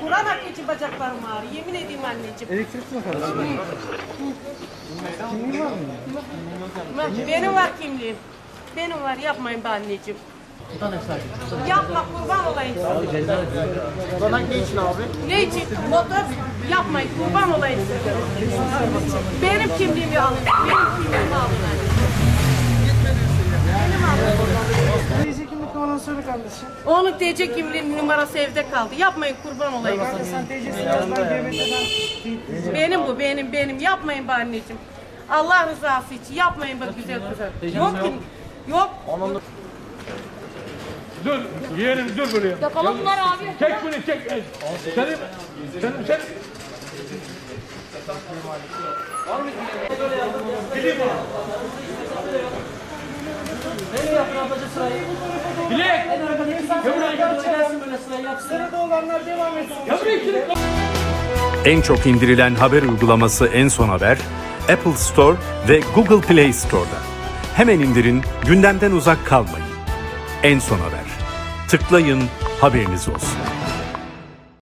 Kur'an hakkı için bacaklarım ağrıyor. Yemin edeyim anneciğim. Elektrik mi kardeşim? Kimliğin var mı? Bak, Benim var kimliğim. Benim var yapmayın be anneciğim. Yapma kurban olayım. Bana ne için abi? Ne için? Motor yapmayın kurban olayım. Benim kimliğimi alın. Benim kimliğimi söyle kardeşim. Onun TC kimliğinin numarası evde kaldı. Yapmayın kurban olayım. Kanka sen teyzesin yaz ben GBT'den. Benim bu benim benim. Yapmayın be anneciğim. Allah rızası için yapmayın bak güzel kızım. Yok kim? Yok. Dur, yeğenim dur buraya. Yakalım bunları abi. Çek bunu çek. Senin, senin, senin. Bilek. En çok indirilen haber uygulaması En Son Haber, Apple Store ve Google Play Store'da. Hemen indirin, gündemden uzak kalmayın. En Son Haber. Tıklayın, haberiniz olsun.